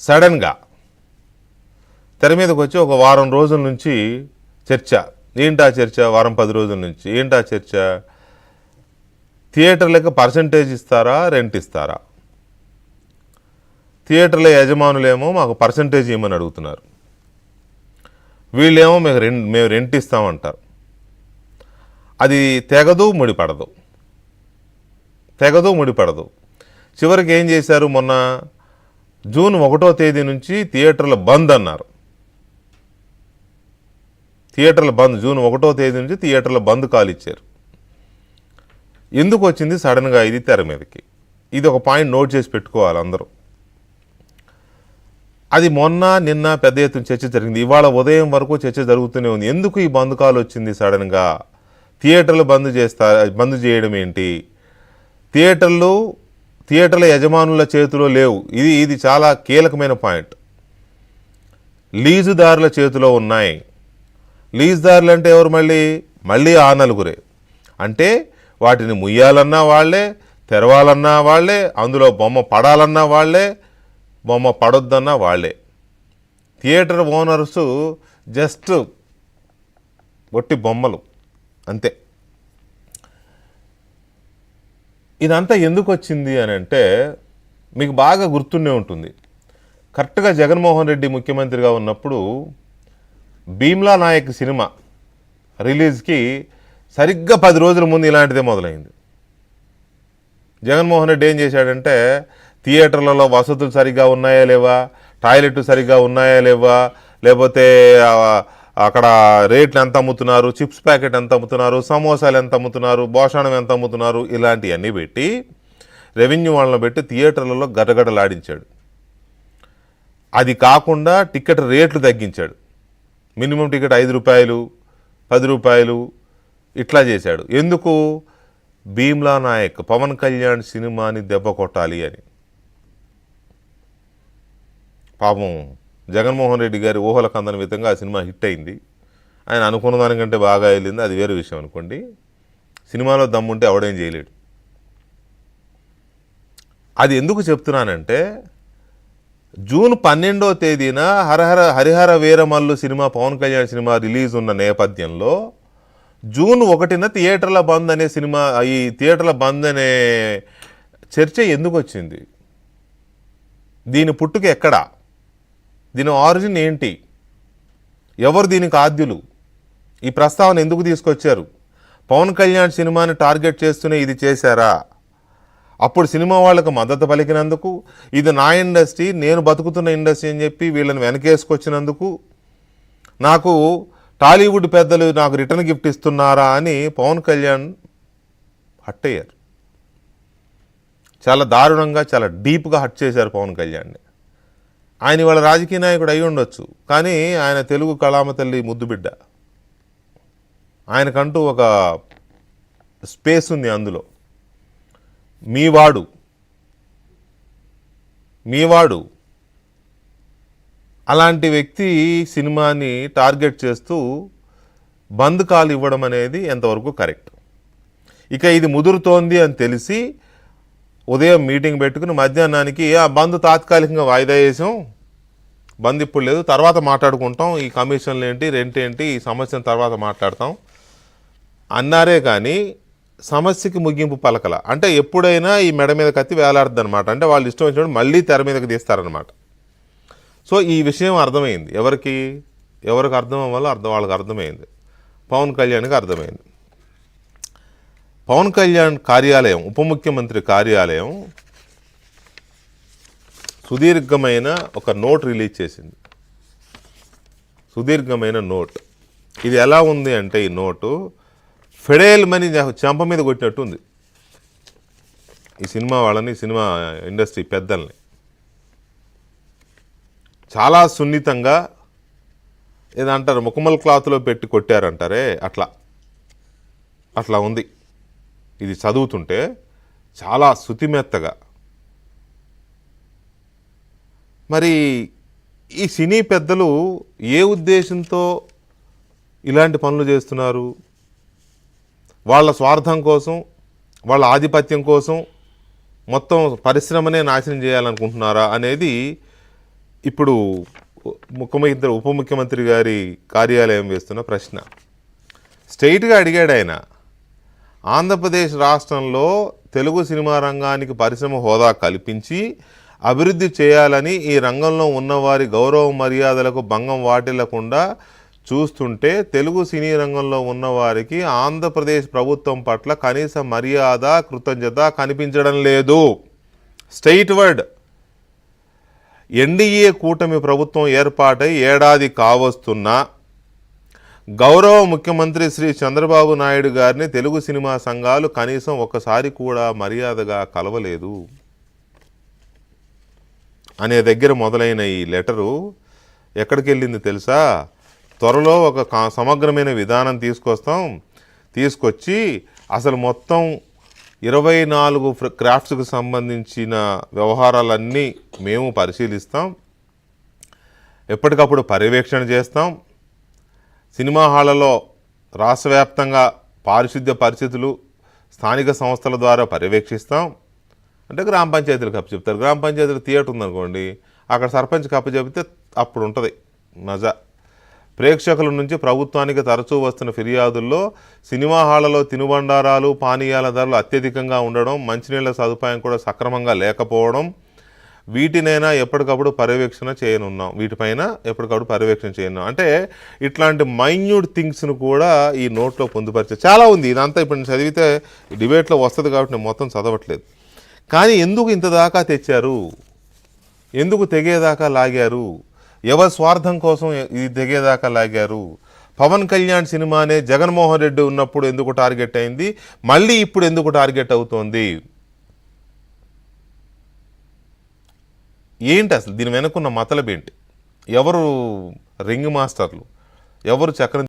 సడన్గా తెర మీదకి వచ్చి ఒక వారం రోజుల నుంచి చర్చ. ఏంటా చర్చ? వారం పది రోజుల నుంచి. ఏంటా చర్చ? థియేటర్లకు పర్సంటేజ్ ఇస్తారా? రెంట్ ఇస్తారా? థియేటర్ల యజమానులేమో మాకు పర్సంటేజ్ ఇవ్వమని అడుగుతున్నారు. వీళ్ళేమో మేము రెంట్ మేము రెంట్ ఇస్తామంటారు. అది తెగదు ముడిపడదు తెగదు ముడిపడదు చివరికి ఏం చేశారు మొన్న? జూన్ ఒకటో తేదీ నుంచి థియేటర్ల బంద్ అన్నారు. థియేటర్ల బంద్ జూన్ ఒకటో తేదీ నుంచి థియేటర్ల బంద్ కాల్ ఇచ్చారు ఎందుకు వచ్చింది సడన్గా ఇది తెర మీదకి. ఇది ఒక పాయింట్ నోట్ చేసి పెట్టుకోవాలి అందరూ. అది మొన్న నిన్న పెద్ద ఎత్తున చర్చ జరిగింది. ఇవాళ ఉదయం వరకు చర్చ జరుగుతూనే ఉంది. ఎందుకు ఈ బంద్ కాల్ వచ్చింది సడన్గా? థియేటర్లు బంద్ చేస్తా బంద్ చేయడం ఏంటి? థియేటర్లు థియేటర్ల యజమానుల చేతిలో లేవు. ఇది ఇది చాలా కీలకమైన పాయింట్. లీజుదారుల చేతిలో ఉన్నాయి. లీజుదారులు అంటే ఎవరు మళ్ళీ? మళ్ళీ ఆ నలుగురే. అంటే వాటిని ముయ్యాలన్నా వాళ్ళే తెరవాలన్నా వాళ్ళే అందులో బొమ్మ పడాలన్నా వాళ్ళే బొమ్మ పడొద్దన్నా వాళ్ళే థియేటర్ ఓనర్స్ జస్ట్ ఒట్టి బొమ్మలు. అంతే. ఇదంతా ఎందుకు వచ్చింది అని అంటే మీకు బాగా గుర్తుండే ఉంటుంది. కరెక్ట్గా జగన్మోహన్ రెడ్డి ముఖ్యమంత్రిగా ఉన్నప్పుడు భీమ్లా నాయక్ సినిమా రిలీజ్కి సరిగ్గా పది రోజుల ముందు ఇలాంటిదే మొదలైంది. జగన్మోహన్ రెడ్డి ఏం చేశాడంటే థియేటర్లలో వసతులు సరిగ్గా ఉన్నాయా లేవా? టాయిలెట్ సరిగ్గా ఉన్నాయా లేవా? లేకపోతే అక్కడ రేట్లు ఎంత అమ్ముతున్నారు చిప్స్ ప్యాకెట్ ఎంత అమ్ముతున్నారు సమోసాలు ఎంత అమ్ముతున్నారు భోషణం ఎంత అమ్ముతున్నారు ఇలాంటివన్నీ పెట్టి రెవెన్యూ వాళ్ళని పెట్టి థియేటర్లలో గడగడలాడించాడు. అది కాకుండా టికెట్ రేట్లు తగ్గించాడు. మినిమం టికెట్ ఐదు రూపాయలు పది రూపాయలు ఇట్లా చేశాడు. ఎందుకు? భీమ్లా నాయక్ పవన్ కళ్యాణ్ సినిమాని దెబ్బ కొట్టాలి అని. పాపం జగన్మోహన్ రెడ్డి గారి ఊహలకు అందని విధంగా ఆ సినిమా హిట్ అయింది. ఆయన అనుకున్న దానికంటే బాగా వెళ్ళింది. అది వేరే విషయం అనుకోండి. సినిమాలో దమ్ముంటే అవడేం చేయలేడు. అది ఎందుకు చెప్తున్నానంటే జూన్ పన్నెండో తేదీన Harahara Harihara Veeramallu cinema Pawan Kalyan cinema release ఉన్న నేపథ్యంలో జూన్ ఒకటిన థియేటర్ల బంద్ అనే సినిమా ఈ థియేటర్ల బంద్ అనే చర్చ ఎందుకు వచ్చింది? దీని పుట్టుక ఎక్కడా? దీని ఆరిజిన్ ఏంటి? ఎవరు దీనికి ఆద్యులు? ఈ ప్రస్తావన ఎందుకు తీసుకొచ్చారు? పవన్ కళ్యాణ్ సినిమాని టార్గెట్ చేస్తూనే ఇది చేశారా? అప్పుడు సినిమా వాళ్ళకు మద్దతు పలికినందుకు ఇది నా ఇండస్ట్రీ నేను బతుకుతున్న ఇండస్ట్రీ అని చెప్పి వీళ్ళని వెనకేసుకొచ్చినందుకు నాకు టాలీవుడ్ పెద్దలు నాకు రిటర్న్ గిఫ్ట్ ఇస్తున్నారా అని పవన్ కళ్యాణ్ హట్ అయ్యారు చాలా దారుణంగా చాలా డీప్గా హట్ చేశారు పవన్ కళ్యాణ్ని. ఆయన ఇవాళ రాజకీయ నాయకుడు అయి ఉండొచ్చు. కానీ ఆయన తెలుగు కళామ తల్లి ముద్దుబిడ్డ. ఆయనకంటూ ఒక స్పేస్ ఉంది అందులో. మీవాడు మీవాడు అలాంటి వ్యక్తి సినిమాని టార్గెట్ చేస్తూ బంద్ కాల్ ఇవ్వడం అనేది ఎంతవరకు కరెక్ట్? ఇక ఇది ముదురుతోంది అని తెలిసి ఉదయం మీటింగ్ పెట్టుకుని మధ్యాహ్నానికి ఆ బంద్ తాత్కాలికంగా వాయిదా వేసాం బంద్ ఇప్పుడు లేదు. తర్వాత మాట్లాడుకుంటాం. ఈ కమిషన్లు ఏంటి రెంట్ ఏంటి ఈ సమస్యను తర్వాత మాట్లాడతాం. అన్నారే కానీ సమస్యకి ముగింపు పలకల. అంటే ఎప్పుడైనా ఈ మెడ మీద కత్తి వేలాడుద్ది అనమాట అంటే వాళ్ళు ఇష్టం వచ్చినప్పుడు మళ్ళీ తెర మీదకి తీస్తారనమాట సో ఈ విషయం అర్థమైంది. ఎవరికి? ఎవరికి అర్థం అవ్వాలో అర్థం వాళ్ళకి అర్థమైంది. పవన్ కళ్యాణ్కి అర్థమైంది. పవన్ కళ్యాణ్ కార్యాలయం ఉప ముఖ్యమంత్రి కార్యాలయం సుదీర్ఘమైన ఒక నోట్ రిలీజ్ చేసింది. సుదీర్ఘమైన నోట్. ఇది ఎలా ఉంది అంటే ఈ నోటు ఫెడేల్ మనీ చెంప మీద కొట్టినట్టు ఉంది ఈ సినిమా వాళ్ళని సినిమా ఇండస్ట్రీ పెద్దల్ని. చాలా సున్నితంగా ఏదంటారు ముఖమల్ క్లాత్లో పెట్టి కొట్టారంటారే అట్లా. అట్లా ఉంది. ఇది చదువుతుంటే చాలా శుతిమెత్తగా. మరి ఈ సినీ పెద్దలు ఏ ఉద్దేశంతో ఇలాంటి పనులు చేస్తున్నారు? వాళ్ళ స్వార్థం కోసం వాళ్ళ ఆధిపత్యం కోసం మొత్తం పరిశ్రమనే నాశనం చేయాలనుకుంటున్నారా అనేది ఇప్పుడు ముఖ్యమంత్రి ఉప ముఖ్యమంత్రి గారి కార్యాలయం వేస్తున్న ప్రశ్న. స్ట్రైట్గా అడిగాడు ఆయన. ఆంధ్రప్రదేశ్ రాష్ట్రంలో తెలుగు సినిమా రంగానికి పరిశ్రమ హోదా కల్పించి అభివృద్ధి చేయాలని ఈ రంగంలో ఉన్నవారి గౌరవ మర్యాదలకు భంగం వాటిల్లకుండా చూస్తుంటే తెలుగు సినీ రంగంలో ఉన్నవారికి ఆంధ్రప్రదేశ్ ప్రభుత్వం పట్ల కనీస మర్యాద కృతజ్ఞత కనిపించడం లేదు. State word. ఎన్డీఏ కూటమి ప్రభుత్వం ఏర్పాటై ఏడాది కావస్తున్నా గౌరవ ముఖ్యమంత్రి శ్రీ చంద్రబాబు నాయుడు గారిని తెలుగు సినిమా సంఘాలు కనీసం ఒక్కసారి కూడా మర్యాదగా కలవలేదు. అనే దగ్గర మొదలైన ఈ లెటరు ఎక్కడికి వెళ్ళింది తెలుసా? త్వరలో ఒక సమగ్రమైన విధానం తీసుకొస్తాం. తీసుకొచ్చి అసలు మొత్తం ఇరవై నాలుగు క్రాఫ్ట్స్కి సంబంధించిన వ్యవహారాలన్నీ మేము పరిశీలిస్తాం. ఎప్పటికప్పుడు పర్యవేక్షణ చేస్తాం. సినిమా హాళ్ళలో రాష్ట్ర వ్యాప్తంగా పారిశుద్ధ్య పరిస్థితులు స్థానిక సంస్థల ద్వారా పర్యవేక్షిస్తాం. అంటే గ్రామ పంచాయతీలకు అప్పచెప్తారు గ్రామ పంచాయతీలు థియేటర్ ఉందనుకోండి అక్కడ సర్పంచ్కి చెబితే అప్పుడు ఉంటుంది మజా ప్రేక్షకుల నుంచి ప్రభుత్వానికి తరచూ వస్తున్న ఫిర్యాదుల్లో సినిమా హాళ్ళలో తినుబండారాలు పానీయాల ధరలు అత్యధికంగా ఉండడం మంచినీళ్ళ సదుపాయం కూడా సక్రమంగా లేకపోవడం వీటినైనా ఎప్పటికప్పుడు పర్యవేక్షణ చేయనున్నాం. వీటిపైన ఎప్పటికప్పుడు పర్యవేక్షణ చేయనున్నాం. అంటే ఇట్లాంటి మైన్యూట్ థింగ్స్ను కూడా ఈ నోట్లో పొందుపరిచే చాలా ఉంది. ఇదంతా ఇప్పుడు నేను చదివితే డిబేట్లో వస్తుంది కాబట్టి నేను మొత్తం చదవట్లేదు. కానీ ఎందుకు ఇంత దాకా తెచ్చారు? ఎందుకు తెగేదాకా లాగారు? ఎవరి స్వార్థం కోసం ఇది తెగేదాకా లాగారు? పవన్ కళ్యాణ్ సినిమానే జగన్మోహన్ రెడ్డి ఉన్నప్పుడు ఎందుకు టార్గెట్ అయింది? మళ్ళీ ఇప్పుడు ఎందుకు టార్గెట్ అవుతోంది? ఏంటి అసలు? దీని వెనుకున్న మతలబేంటి? ఎవరు రింగ్ మాస్టర్లు? ఎవరు చక్రం